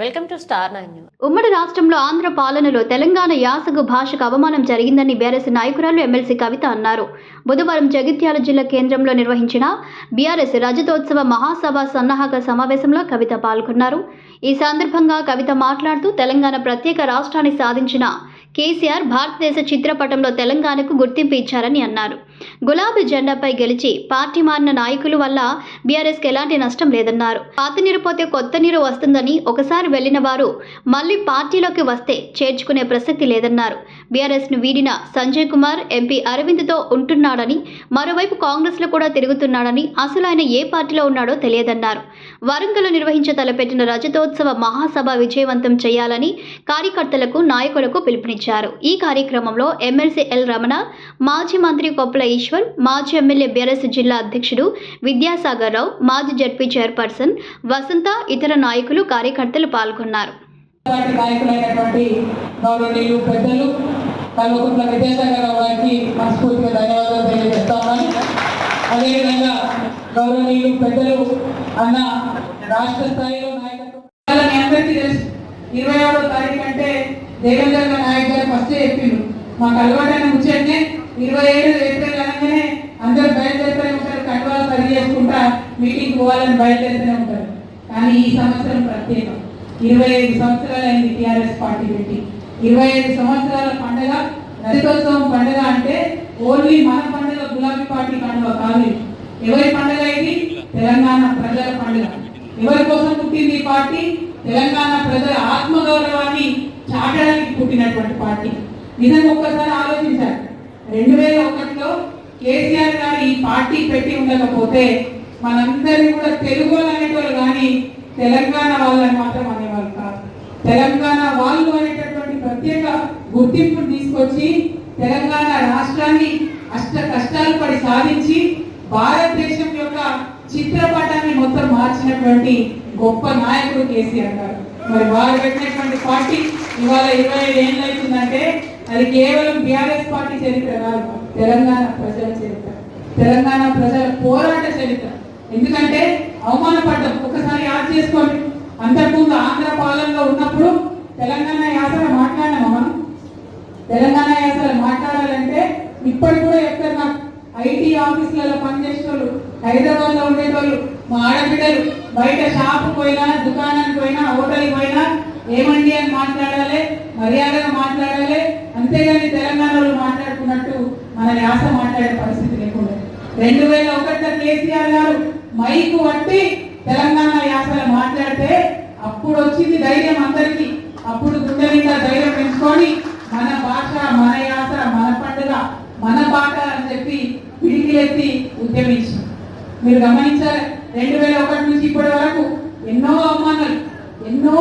Welcome to star ఉమ్మడి రాష్ట్రంలో ఆంధ్ర పాలనలో తెలంగాణ యాసగు భాషకు అవమానం జరిగిందని బీఆర్ఎస్ నాయకురాలు ఎమ్మెల్సీ కవిత అన్నారు. బుధవారం జగిత్యాల జిల్లా కేంద్రంలో నిర్వహించిన బీఆర్ఎస్ రజతోత్సవ మహాసభ సన్నాహక సమావేశంలో కవిత పాల్గొన్నారు. ఈ సందర్భంగా కవిత మాట్లాడుతూ తెలంగాణ ప్రత్యేక రాష్ట్రాన్ని సాధించిన కేసీఆర్ భారతదేశ చిత్రపటంలో తెలంగాణకు గుర్తింపు ఇచ్చారని అన్నారు. గులాబీ జెండాపై గెలిచి పార్టీ మారిన నాయకుల వల్ల బీఆర్ఎస్కి ఎలాంటి నష్టం లేదన్నారు. పాత నీరు పోతే కొత్త నీరు వస్తుందని ఒకసారి వెళ్ళిన వారు మళ్ళీ పార్టీలోకి వస్తే చేర్చుకునే ప్రసక్తి లేదన్నారు. బీఆర్ఎస్ను వీడిన సంజయ్ కుమార్ ఎంపీ అరవింద్తో ఉంటున్నాడని మరోవైపు కాంగ్రెస్లో కూడా తిరుగుతున్నాడని అసలు ఆయన ఏ పార్టీలో ఉన్నాడో తెలియదన్నారు. వరంగల్లో నిర్వహించ తలపెట్టిన రజతోత్సవ మహాసభ విజయవంతం చేయాలని కార్యకర్తలకు నాయకులకు పిలుపునిచ్చారు. ఈ కార్యక్రమంలో ఎమ్మెల్సీ ఎల్ రమణ మాజీ మంత్రి కొప్పుల ఈశ్వర్ మాజీ ఎమ్మెల్యే బీఆర్ఎస్ జిల్లా అధ్యక్షుడు విద్యాసాగర్ రావు మాజీ జడ్పీ చైర్పర్సన్ వసంత ఇతర నాయకులు కార్యకర్తలు పాల్గొన్నారు. కల్వకుంట్ల విద్యాసాగర్ గారికి మనస్ఫూర్తిగా ధన్యవాదాలు అదేవిధంగా గౌరవనీయులు పెద్దలు అన్న రాష్ట్ర స్థాయిలో నాయకత్వం ఇరవై ఆరో తారీఖు అంటే దేవేంద్ర నాయక్ గారు ఫస్ట్ చెప్పిండు మాకు అలవాటైన ఇరవై ఏడు ఏప్రిల్ మీటింగ్ పోవాలని బయలుదేరుతూనే ఉంటారు. కానీ ఈ సంవత్సరం ప్రత్యేకం. ఇరవై ఐదు సంవత్సరాలైంది టీఆర్ఎస్ పార్టీ పెట్టి. ఇరవై ఐదు సంవత్సరాల పండుగ రజతోత్సవం పండుగ అంటే ఓన్లీ మన పండుగ గులాబీ పార్టీ పండుగ కాదు ఎవరి పండుగ ఇది? తెలంగాణ ప్రజల పండుగ. ఎవరి కోసం పుట్టింది ఈ పార్టీ? తెలంగాణ ప్రజల ఆత్మగౌరవాన్ని చాటడానికి పుట్టినటువంటి పార్టీ. నిజంగా ఒక్కసారి ఆలోచించారు రెండు వేల ఒకటిలో కేసీఆర్ గారు ఈ పార్టీ పెట్టి ఉండకపోతే మనందరినీ కూడా తెలుగు అనేటోళ్ళు కానీ తెలంగాణ వాళ్ళని మాత్రం అనేవాళ్ళు కాదు. తెలంగాణ వాళ్ళు అనేటటువంటి ప్రత్యేక గుర్తింపును తీసుకొచ్చి తెలంగాణ రాష్ట్రాన్ని అష్ట కష్టాలు పడి సాధించి భారతదేశం యొక్క చిత్రపటాన్ని మొత్తం మార్చినటువంటి గొప్ప నాయకుడు కేసీఆర్ గారు. మరి వారు పెట్టినటువంటి పార్టీ ఇవాళ ఇరవై ఐదు ఏళ్ళు అవుతుందంటే అది కేవలం బీఆర్ఎస్ పార్టీ చరిత్ర కాదు తెలంగాణ ప్రజల చరిత్ర. తెలంగాణ ప్రజల పోరాట చరిత్ర. ఎందుకంటే అవమానపడ్డం. ఒకసారి యాద్ చేసుకోండి. అంతకుముందు ఆంధ్ర పాలనలో ఉన్నప్పుడు తెలంగాణ యాసలో మాట్లాడినామా మనం? తెలంగాణ యాసలు మాట్లాడాలంటే ఇప్పటికి కూడా చెప్తారు నాకు ఐటీ ఆఫీసులలో పనిచేసే వాళ్ళు హైదరాబాద్లో ఉండేటోళ్ళు మా ఆడబిడ్డలు బయట షాప్ పోయినా దుకాణానికి పోయినా హోటల్కి పోయినా ఏమండి అని మాట్లాడాలి మర్యాదగా మాట్లాడాలి అంతేగాని తెలంగాణ వాళ్ళు మాట్లాడుకున్నట్టు మన యాస మాట్లాడే పరిస్థితి లేకుండా. రెండు వేల ఒకటిలో కేసీఆర్ గారు మైకు పట్టి తెలంగాణ యాత్ర మాట్లాడితే అప్పుడు వచ్చింది ధైర్యం అందరికీ. అప్పుడు గుండె నిండా ధైర్యం పెంచుకొని మన భాష మన యాత్ర మన పండుగ మన పాట అని చెప్పి పిడికిలెత్తి ఉద్యమించాం. మీరు గమనించాలి రెండు వేల ఒకటి నుంచి ఇప్పటి వరకు ఎన్నో అవమానాలు ఎన్నో